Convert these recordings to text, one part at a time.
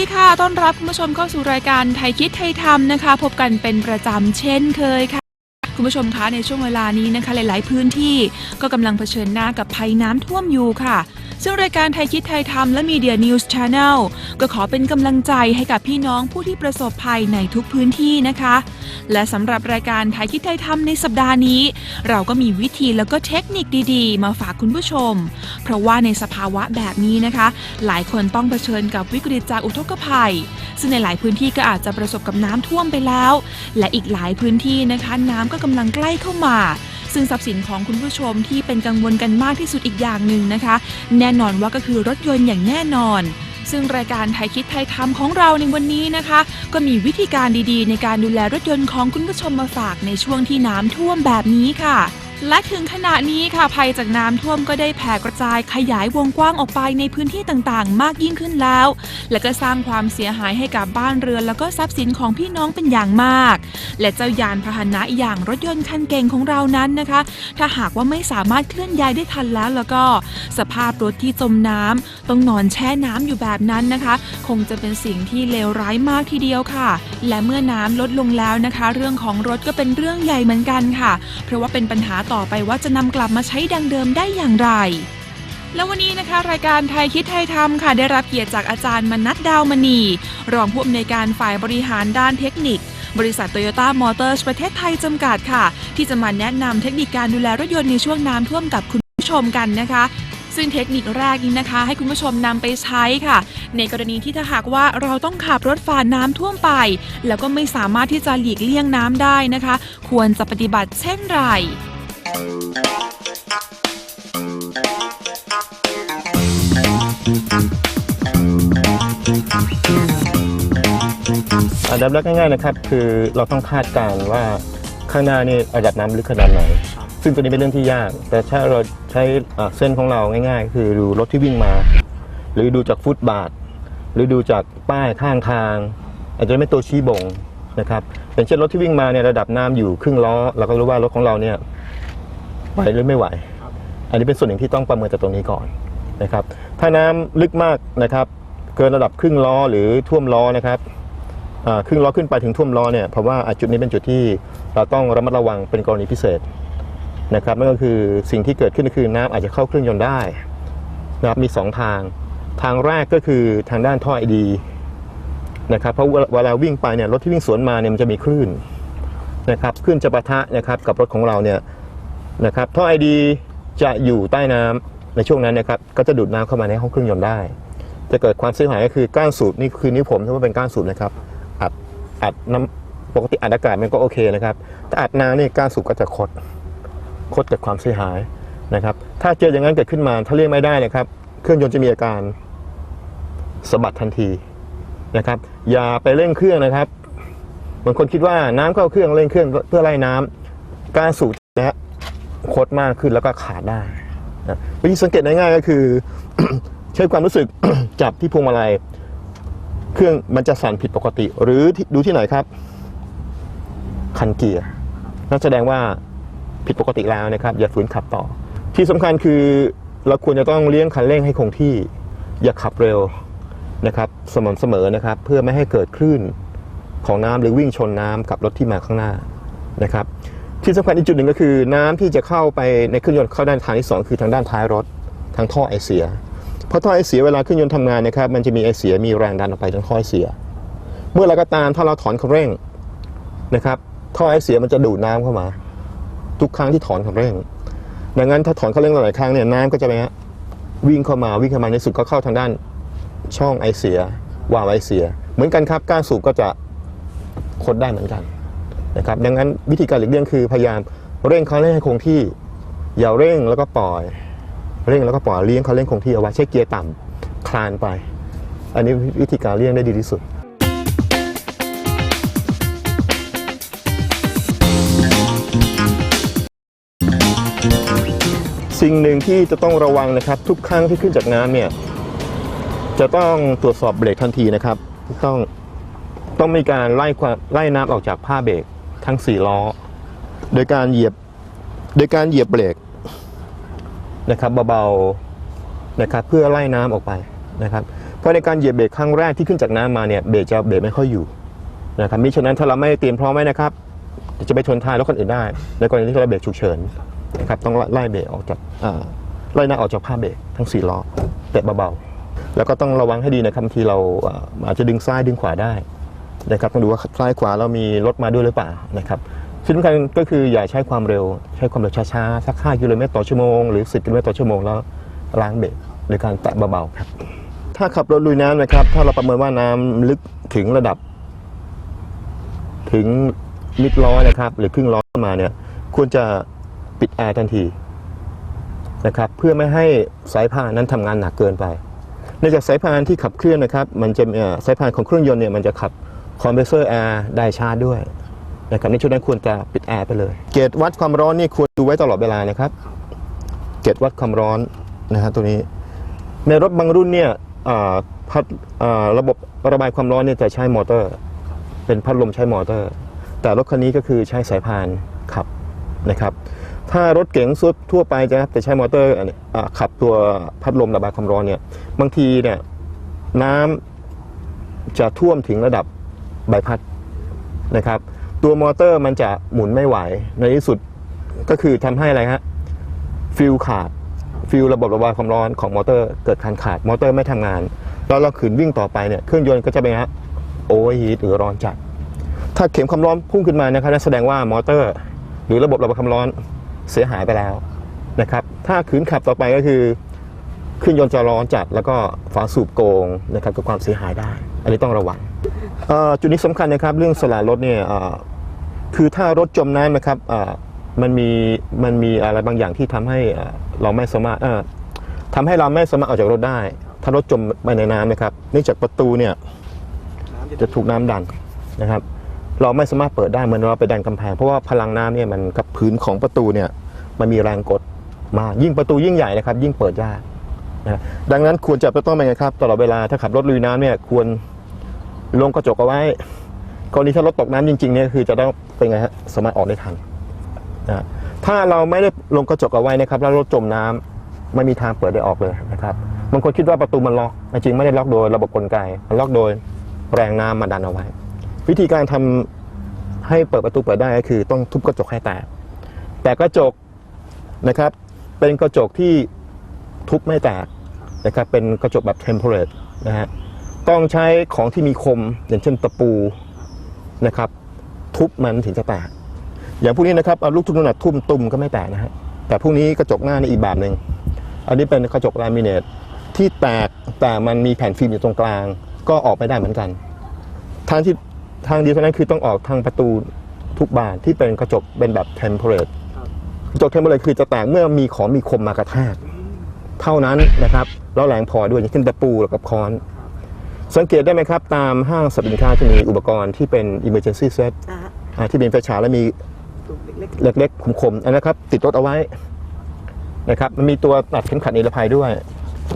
ดีค่ะ ต้อนรับคุณผู้ชมเข้าสู่รายการไทยคิดไทยทำนะคะ พบกันเป็นประจำเช่นเคยค่ะ คุณผู้ชมคะในช่วงเวลานี้นะคะ หลาย ๆ พื้นที่ก็กำลังเผชิญหน้ากับภัยน้ำท่วมอยู่ค่ะ ซึ่งรายการไทยคิดไทยทำและ Media News Channel ก็ขอเป็นกำลังใจให้กับพี่น้องผู้ที่ประสบภัยในทุกพื้นที่นะคะ และสำหรับรายการไทยคิดไทยทำในสัปดาห์นี้ เราก็มีวิธีแล้วก็เทคนิคดีๆ มาฝากคุณผู้ชม เพราะว่าในสภาวะแบบนี้นะคะ หลายคนต้องเผชิญกับวิกฤตจากอุทกภัย ซึ่งในหลายพื้นที่ก็อาจจะประสบกับน้ำท่วมไปแล้ว และอีกหลายพื้นที่นะคะน้ำก็กำลังใกล้เข้ามา ซึ่งทรัพย์สินของคุณผู้ชมที่เป็นกังวลกันมากที่สุดอีกอย่างหนึ่งนะคะ แน่นอนว่าก็คือรถยนต์อย่างแน่นอนซึ่งรายการไทยคิดไทยทำของเราในวันนี้นะคะ ก็มีวิธีการดีๆ ในการดูแลรถยนต์ของคุณผู้ชมมาฝากในช่วงที่น้ำท่วมแบบนี้ค่ะ และถึงขณะนี้ค่ะภัยจากน้ำท่วมก็ได้แผ่กระจายขยายวงกว้างออกไปในพื้นที่ต่างๆ มากยิ่งขึ้นแล้ว และก็สร้างความเสียหายให้กับบ้านเรือน แล้วก็ทรัพย์สินของพี่น้องเป็นอย่างมาก และเจ้ายานพาหนะอย่างรถยนต์คันเก่งของเรานั้นนะคะ ถ้าหากว่าไม่สามารถเคลื่อนย้ายได้ทันแล้วแล้วก็ สภาพรถที่จมน้ำต้องนอนแช่น้ำอยู่แบบนั้นนะคะ คงจะเป็นสิ่งที่เลวร้ายมากทีเดียวค่ะ และเมื่อน้ำลดลงแล้วนะคะ เรื่องของรถก็เป็นเรื่องใหญ่เหมือนกันค่ะ เพราะว่าเป็นปัญหาต่อไปว่าจะนำกลับมาใช้ดังเดิมได้อย่างไร แล้ววันนี้นะคะ รายการไทยคิดไทยทำค่ะ ได้รับเกียรติจากอาจารย์มนัทดาวมณี รองผู้อำนวยการฝ่ายบริหารด้านเทคนิค บริษัทโตโยต้ามอเตอร์สประเทศไทยจำกัดค่ะ ที่จะมาแนะนำเทคนิคการดูแลรถยนต์ในช่วงน้ำท่วมกับคุณผู้ชมกันนะคะซึ่งเทคนิคแรกนี้นะคะ ให้คุณผู้ชมนำไปใช้ค่ะ ในกรณีที่ถ้าหากว่าเราต้องขับรถฝ่าน้ำท่วมไป แล้วก็ไม่สามารถที่จะหลีกเลี่ยงน้ำได้นะคะ ควรจะปฏิบัติเช่นไร อันดับแรกง่ายๆนะครับ คือเราต้องคาดการณ์ว่าข้างหน้านี่ระดับน้ำลึกขนาดไหน ซึ่งตัวนี้เป็นเรื่องที่ยาก แต่ถ้าเราใช้อ่าเส้นของเราง่ายๆ คือดูรถที่วิ่งมา หรือดูจากฟุตบาท หรือดูจากป้ายข้างทาง อาจจะไม่ตัวชี้บ่งนะครับอย่างเช่นรถที่วิ่งมาเนี่ยระดับน้ำอยู่ครึ่งล้อเราก็รู้ว่ารถของเราเนี่ย ไหวหรือไม่ไหว อันนี้เป็นส่วนหนึ่งที่ต้องประเมินจากตรงนี้ก่อนนะครับ ถ้าน้ำลึกมากนะครับ เกินระดับครึ่งล้อหรือท่วมล้อนะครับครึ่งล้อขึ้นไปถึงท่วมล้อเนี่ยเพราะว่าจุดนี้เป็นจุดที่เราต้องระมัดระวังเป็นกรณีพิเศษนะครับนั่นก็คือสิ่งที่เกิดขึ้นก็คือน้ำอาจจะเข้าเครื่องยนต์ได้นะครับมี 2 ทาง ทางแรกก็คือทางด้านท่อไอดีนะครับเพราะเวลาวิ่งไปเนี่ยรถที่วิ่งสวนมาเนี่ยมันจะมีคลื่นนะครับคลื่นจะปะทะนะครับกับรถของเราเนี่ย นะครับท่อไอดีจะอยู่ใต้น้ำในช่วงนั้นนะครับก็จะดูดน้ำเข้ามาในห้องเครื่องยนต์ได้ จะเกิดความเสียหายก็คือก้านสูบนี่คือนิ้วผมถือว่าเป็นก้านสูบนะครับอัดอัดน้ำปกติอัดอากาศมันก็โอเคนะครับแต่อัดน้ำนี่ก้านสูบก็จะคดคดเกิดความเสียหายนะครับ ถ้าเจออย่างนั้นเกิดขึ้นมาถ้าเลี่ยงไม่ได้นะครับ เครื่องยนต์จะมีอาการสะบัดทันทีนะครับ อย่าไปเร่งเครื่องนะครับบางคนคิดว่าน้ำเข้าเครื่องเร่งเครื่องเพื่อไล่น้ำก้านสูบนะฮะ คดมากขึ้นแล้วก็ขาดได้นะวิธีสังเกตง่ายๆก็คือ ใช้ความรู้สึก จับที่พวงมาลัย เครื่องมันจะสั่นผิดปกติ หรือดูที่ไหนครับ คันเกียร์นั่นแสดงว่าผิดปกติแล้วนะครับ อย่าฝืนขับต่อ ที่สำคัญคือเราควรจะต้องเลี้ยงคันเร่งให้คงที่ อย่าขับเร็วนะครับ สม่ำเสมอนะครับ เพื่อไม่ให้เกิดคลื่นของน้ำหรือวิ่งชนน้ำกับรถที่มาข้างหน้านะครับ ที่สำคัญอีกจุดหนึ่งก็คือ น้ำที่จะเข้าไปในเครื่องยนต์เข้าด้านทางที่สองคือทางด้านท้ายรถทางท่อไอเสีย เพราะท่อไอเสียเวลาเครื่องยนต์ทำงานนะครับมันจะมีไอเสียมีแรงดันออกไปทางท่อไอเสีย เมื่อเราก็ตามถ้าเราถอนคันเร่งนะครับท่อไอเสียมันจะดูดน้ำเข้ามา ทุกครั้งที่ถอนคันเร่ง ดังนั้นถ้าถอนคันเร่งหลายครั้งเนี่ยน้ำก็จะไปฮะวิ่งเข้ามาวิ่งเข้ามาในสุดก็เข้าทางด้านช่องไอเสียวาล์วไอเสีย เหมือนกันครับก้านสูบก็จะคดได้เหมือนกัน นะครับดังนั้นวิธีการหลีกเลี่ยงคือพยายามเร่งคันเร่งให้คงที่ อย่าเร่งแล้วก็ปล่อย เร่งแล้วก็ปล่อยเลี้ยงเขาเร่งคงที่เอาไว้ใช้เกียร์ต่ำคลานไป อันนี้วิธีการเลี่ยงได้ดีที่สุดสิ่งหนึ่งที่จะต้องระวังนะครับ ทุกครั้งที่ขึ้นจากน้ำเนี่ย จะต้องตรวจสอบเบรกทันทีนะครับ ต้องต้องมีการไล่ความไล่น้ำออกจากผ้าเบรก ทั้งสี่ล้อ โดยการเหยียบโดยการเหยียบเบรกนะครับเบาๆนะครับเพื่อไล่น้ำออกไปนะครับเพราะในการเหยียบเบรกครั้งแรกที่ขึ้นจากน้ำมาเนี่ยเบรกจะเบรกไม่ค่อยอยู่นะครับมิฉะนั้นถ้าเราไม่เตรียมพร้อมไว้นะครับจะไปชนท้ายรถคนอื่นได้ในกรณีที่เราเบรกฉุกเฉินนะครับต้องไล่เบรกออกจากอ่าไล่หน้าออกจากผ้าเบรกทั้งสี่ล้อเตะเบาๆแล้วก็ต้องระวังให้ดีนะครับบางทีเราอ่าอาจจะดึงซ้ายดึงขวาได้ นะครับต้องดูว่าซ้ายขวาเรามีรถมาด้วยหรือเปล่านะครับสิ่งสำคัญก็คืออย่าใช้ความเร็ว ใช้ความเร็วช้าๆสัก5กิโลเมตรต่อชั่วโมงหรือ 10กิโลเมตรต่อชั่วโมงแล้วล้างเบรกโดยการแตะเบาๆครับถ้าขับรถลุยน้ำนะครับ ถ้าเราประเมินว่าน้ำลึกถึงระดับ ถึงมิดล้อนะครับ หรือครึ่งล้อขึ้นมาเนี่ยควรจะปิดแอร์ทันทีนะครับ เพื่อไม่ให้สายพานนั้นทำงานหนักเกินไปเนื่องจากสายพานที่ขับเคลื่อนนะครับ มันจะสายพานของเครื่องยนต์เนี่ยมันจะขับ คอมเพรสเซอร์แอร์ได้ชาร์จด้วยนะครับในช่วงนั้นควรจะปิดแอร์ไปเลย เกจวัดความร้อนนี่ควรดูไว้ตลอดเวลานะครับ เกจวัดความร้อนนะฮะตัวนี้ ในรถบางรุ่นเนี่ยพัดระบบระบายความร้อนเนี่ยจะใช้มอเตอร์ เป็นพัดลมใช้มอเตอร์ แต่รถคันนี้ก็คือใช้สายพานขับนะครับ ถ้ารถเก๋งทั่วไปจะจะใช้มอเตอร์อันนี้ขับตัวพัดลมระบายความร้อนเนี่ยบางทีเนี่ยน้ำจะท่วมถึงระดับ ใบพัดนะครับ ตัวมอเตอร์มันจะหมุนไม่ไหว ในที่สุดก็คือทำให้อะไรฮะฟิลขาดฟิลระบบระบายความร้อนของมอเตอร์เกิดการขาดมอเตอร์ไม่ทำงาน แล้วเราขืนวิ่งต่อไปเนี่ยเครื่องยนต์ก็จะเป็นฮะโอเวอร์ฮีทหรือร้อนจัด ถ้าเข็มความร้อนพุ่งขึ้นมานะครับนั่นแสดงว่ามอเตอร์ หรือระบบระบายความร้อนเสียหายไปแล้วนะครับ ถ้าขืนขับต่อไปก็คือเครื่องยนต์จะร้อนจัด แล้วก็ฝาสูบโกงนะครับกับความเสียหายได้ อันนี้ต้องระวัง จุดนี้สำคัญนะครับเรื่องสละรถเนี่ยคือถ้ารถจมน้ำนะครับมันมีมันมีอะไรบางอย่างที่ทำให้เราไม่สามารถทำให้เราไม่สามารถออกจากรถได้ ถ้ารถจมไปในน้ำนะครับเนื่องจากประตูเนี่ยจะถูกน้ำดันนะครับ เราไม่สามารถเปิดได้เหมือนเราไปดันกำแพงเพราะว่าพลังน้ำเนี่ยมันกับพื้นของประตูเนี่ยมันมีแรงกดมากยิ่งประตูยิ่งใหญ่นะครับ ยิ่งเปิดยากนะดังนั้นควรจะต้องเป็นไงครับ ตลอดเวลาถ้าขับรถลุยน้ำเนี่ยควร ลงกระจกเอาไว้กรณีถ้ารถตกน้ำจริงๆเนี่ยคือจะต้องเป็นไงฮะสามารถออกได้ทันนะถ้าเราไม่ได้ลงกระจกเอาไว้นะครับ แล้วรถจมน้ำไม่มีทางเปิดได้ออกเลยนะครับบางคนคิดว่าประตูมันล็อกจริงไม่ได้ล็อกโดยระบบกลไกมันล็อกโดยแรงน้ำมาดันเอาไว้ วิธีการทำให้เปิดประตูเปิดได้ก็คือต้องทุบกระจกให้แตกแต่กระจกนะครับ เป็นกระจกที่ทุบไม่แตกนะครับเป็นกระจกแบบ temperate นะฮะ ต้องใช้ของที่มีคม อย่างเช่นตะปูนะครับ ทุบมันถึงจะแตกอย่างพวกนี้นะครับเอาลูกทุบน้ำหนักทุ่มตุ่มก็ไม่แตกนะฮะแต่พวกนี้กระจกหน้านี่อีกแบบหนึ่งอันนี้เป็นกระจกลามิเนตที่แตกแต่มันมีแผ่นฟิล์มอยู่ตรงกลาง ก็ออกไม่ได้เหมือนกัน ทางที่ทางเดียวเท่านั้นคือต้องออกทางประตูทุกบานที่เป็นกระจกเป็นแบบเทมเพลตกระจกเทมเพลตคือจะแตกเมื่อมีของมีคมมากระแทกเท่านั้นนะครับแล้วแรงพอด้วยอย่างเช่นตะปูหรือกับค้อน สังเกตได้ไหมครับ ตามห้างสรรพสินค้าจะมีอุปกรณ์ที่เป็น emergency set อะฮะอ่าที่เป็นไฟฉายและมีตัวเล็กเล็กๆคมๆอันนะครับ ติดรถเอาไว้นะครับมันมีตัวตัดเข็มขัดนิรภัยด้วย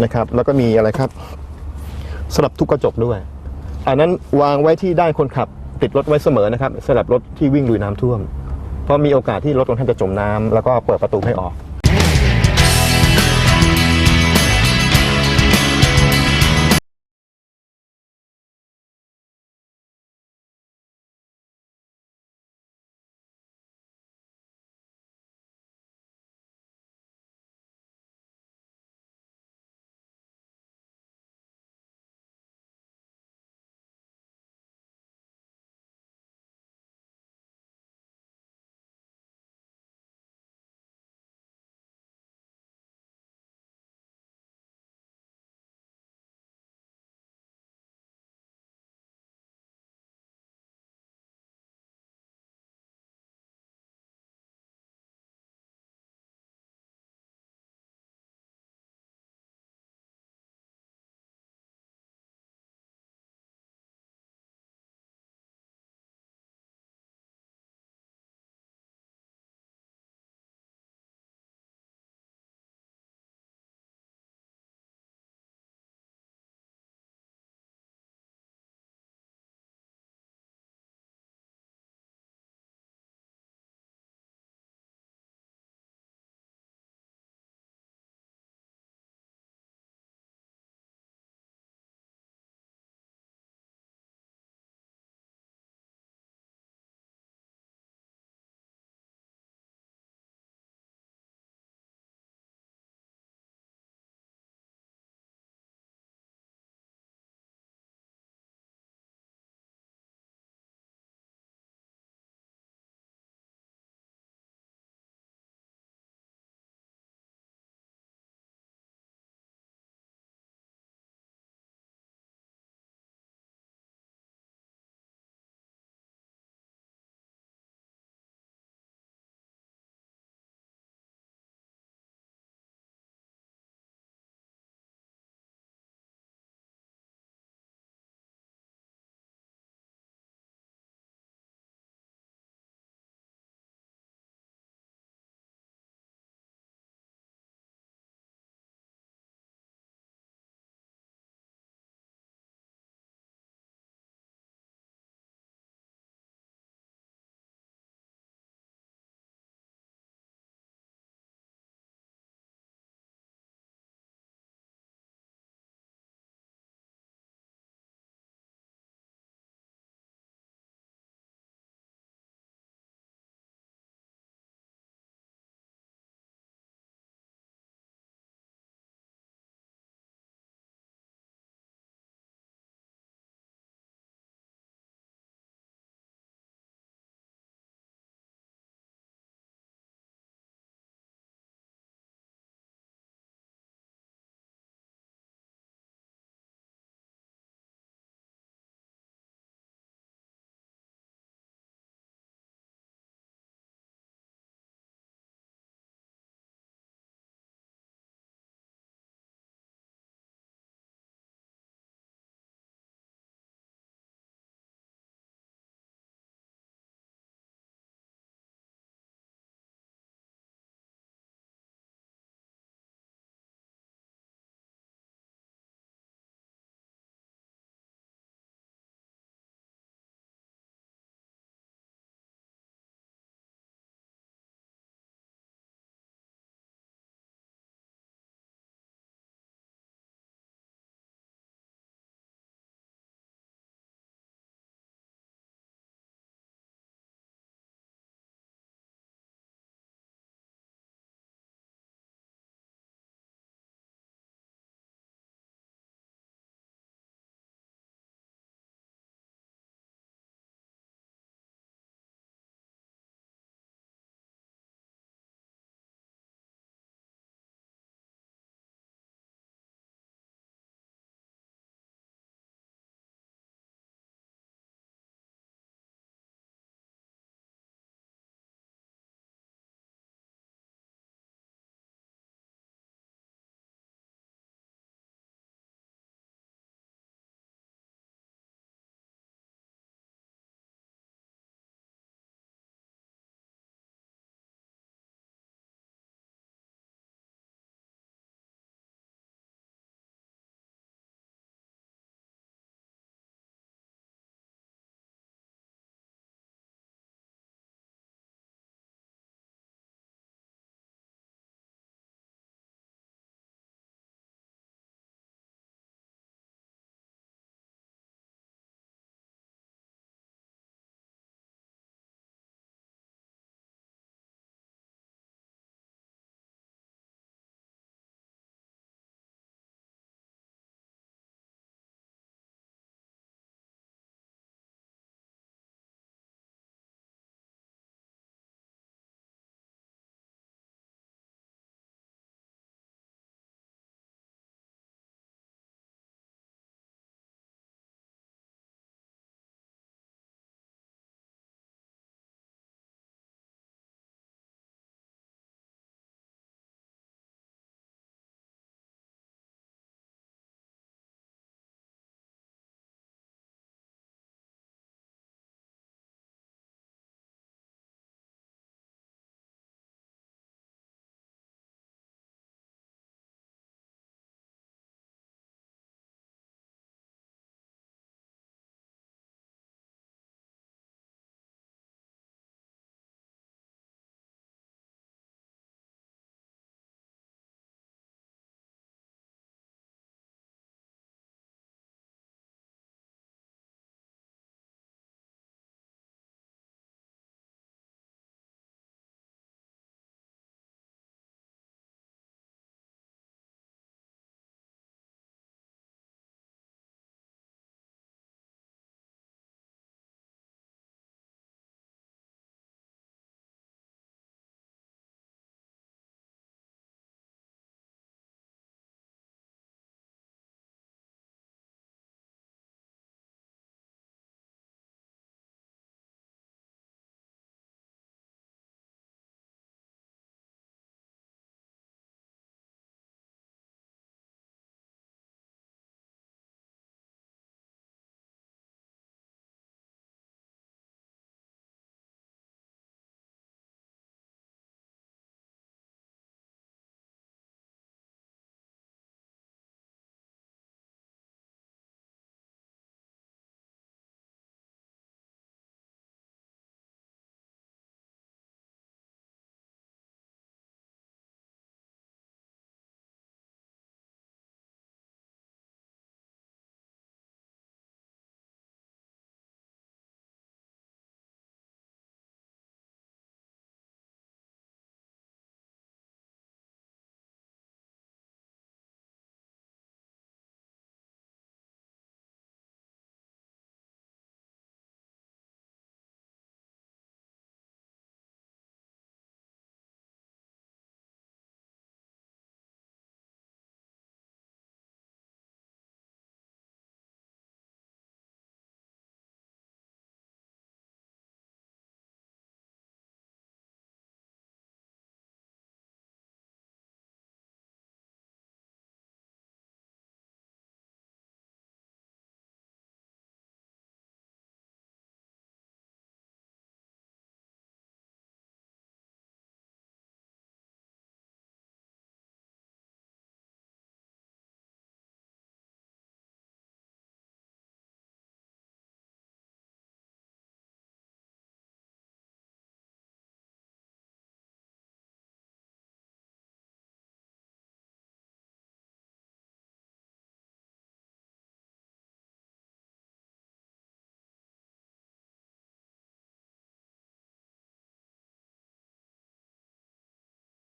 นะครับ แล้วก็มีอะไรครับสำหรับทุกกระจกด้วย อันนั้นวางไว้ที่ด้านคนขับติดรถไว้เสมอนะครับสำหรับรถที่วิ่งลุยน้ำท่วม เพราะมีโอกาสที่รถของท่านจะจมน้ำแล้วก็เปิดประตูไม่ออก